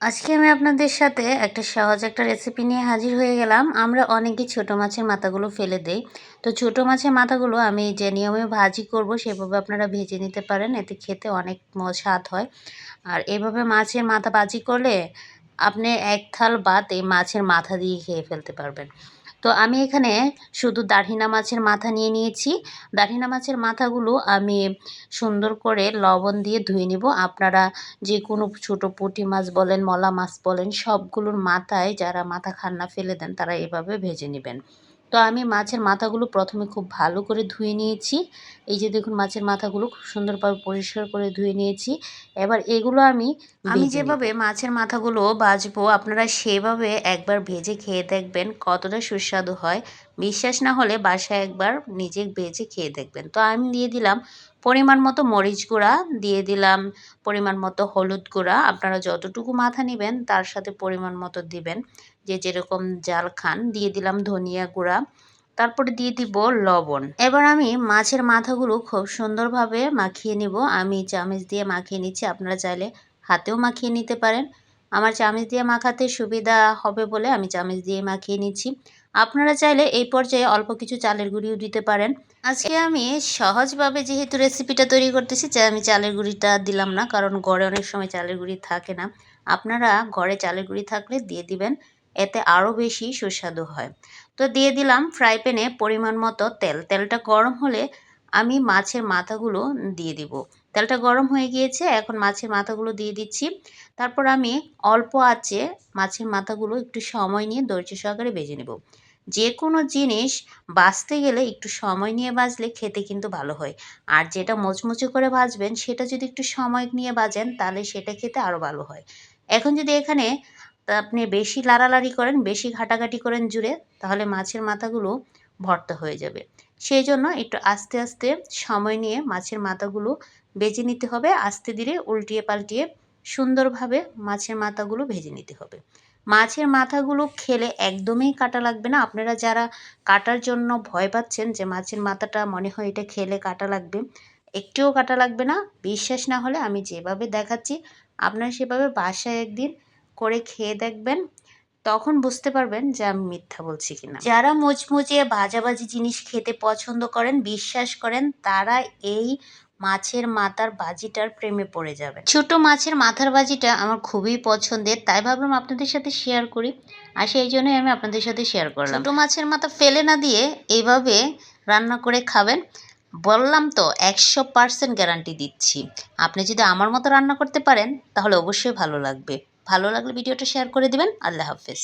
আজকে আমি আপনাদের সাথে একটা সহজ একটা রেসিপি নিয়ে হাজির হয়ে গেলাম। আমরা অনেকেই ছোট মাছের মাথাগুলো ফেলে দেই। তো ছোট মাছের মাথাগুলো আমি যে নিয়মে ভাজি করব সেভাবে আপনারা ভেজে নিতে পারেন। এতে খেতে অনেক স্বাদ হয়। আর এভাবে মাছের মাথা ভাজি করলে আপনি এক থাল বাদ এই মাছের মাথা দিয়ে খেয়ে ফেলতে পারবেন। তো আমি এখানে শুধু দারহিনা মাছের মাথা নিয়ে নিয়েছি। দারহিনা মাছের মাথাগুলো আমি সুন্দর করে লবণ দিয়ে ধুয়ে নিব। আপনারা যে কোনো ছোটো পুঁটি মাছ বলেন, মলা মাছ বলেন, সবগুলোর মাথায় যারা মাথা খান্না ফেলে দেন, তারা এভাবে ভেজে নেবেন। তো আমি মাছের মাথাগুলো প্রথমে খুব ভালো করে ধুয়ে নিয়েছি। এই যে দেখুন মাছের মাথাগুলো খুব সুন্দরভাবে পরিষ্কার করে ধুয়ে নিয়েছি। এবার এগুলো আমি আমি যেভাবে মাছের মাথাগুলো ভাজবো আপনারা সেভাবে একবার ভেজে খেয়ে দেখবেন কতটা সুস্বাদু হয়। বিশ্বাস না হলে বাসায় একবার নিজে ভেজে খেয়ে দেখবেন। তো আমি দিয়ে দিলাম পরিমাণ মতো মরিচ গুঁড়া দিয়ে দিলাম, পরিমাণ মতো হলুদ গুঁড়া। আপনারা যতটুকু মাথা নেবেন, তার সাথে পরিমাণ মতো দিবেন। যে যেরকম জাল খান, দিয়ে দিলাম ধনিয়া গুঁড়া। তারপরে দিয়ে দিব লবণ। এবার আমি মাছের মাথাগুলো খুব সুন্দরভাবে মাখিয়ে নিব। আমি চামচ দিয়ে মাখিয়ে নিচ্ছি, আপনারা চাইলে হাতেও মাখিয়ে নিতে পারেন। আমার চামচ দিয়ে মাখাতে সুবিধা হবে বলে আমি চামচ দিয়ে মাখিয়ে নিচ্ছি। আপনারা চাইলে এই পর্যায়ে অল্প কিছু চালের গুঁড়িও দিতে পারেন। আজকে আমি সহজভাবে যেহেতু রেসিপিটা তৈরি করতেছি চাই আমি চালের গুঁড়িটা দিলাম না, কারণ গড়ে অনেক সময় চালের গুঁড়ি থাকে না। আপনারা ঘরে চালের গুঁড়ি থাকলে দিয়ে দিবেন, এতে আরও বেশি সুস্বাদু হয়। তো দিয়ে দিলাম ফ্রাই প্যানে পরিমাণ মতো তেল। তেলটা গরম হলে আমি মাছের মাথাগুলো দিয়ে দিব। তেলটা গরম হয়ে গিয়েছে, এখন মাছের মাথাগুলো দিয়ে দিচ্ছি। তারপর আমি অল্প আঁচে মাছের মাথাগুলো একটু সময় নিয়ে ধৈর্য সহকারে ভেজে নেব। যে কোনো জিনিস বাছতে গেলে একটু সময় নিয়ে বাজলে খেতে কিন্তু ভালো হয়। আর যেটা মুচমুচে করে ভাজবেন, সেটা যদি একটু সময় নিয়ে বাজেন তাহলে সেটা খেতে আরও ভালো হয়। এখন যদি এখানে আপনি বেশি লাড়ালাড়ি করেন, বেশি ঘাটাঘাটি করেন জুড়ে, তাহলে মাছের মাথাগুলো ভর্তা হয়ে যাবে। সেই জন্য একটু আস্তে আস্তে সময় নিয়ে মাছের মাথাগুলো বেজে নিতে হবে। আস্তে ধীরে উল্টিয়ে পাল্টিয়ে সুন্দরভাবে মাছের মাথাগুলো ভেজে নিতে হবে। মাছের মাথাগুলো খেলে একদমই কাটা লাগবে না। আপনারা যারা কাটার জন্য ভয় পাচ্ছেন যে মাছের মাথাটা মনে হয় এটা খেলে কাটা লাগবে, একটুও কাটা লাগবে না। বিশ্বাস না হলে আমি যেভাবে দেখাচ্ছি, আপনারা সেভাবে বাসায় একদিন করে খেয়ে দেখবেন, তখন বুঝতে পারবেন যে আমি মিথ্যা বলছি কিনা। যারা মুচমুচে ভাজাভাজি জিনিস খেতে পছন্দ করেন, বিশ্বাস করেন, তারা এই মাছের মাথার বাজিটার প্রেমে পড়ে যাবেন। ছোট মাছের মাথার বাজিটা আমার খুবই পছন্দের, তাই ভাবলাম আপনাদের সাথে শেয়ার করি আর সেই জন্যই আমি আপনাদের সাথে শেয়ার করলাম। ছোট মাছের মাথা ফেলে না দিয়ে এইভাবে রান্না করে খাবেন। বললাম তো, একশো পার্সেন্ট গ্যারান্টি দিচ্ছি। আপনি যদি আমার মতো রান্না করতে পারেন, তাহলে অবশ্যই ভালো লাগবে। ভালো লাগলে ভিডিওটা শেয়ার করে দেবেন। আল্লাহ হাফেজ।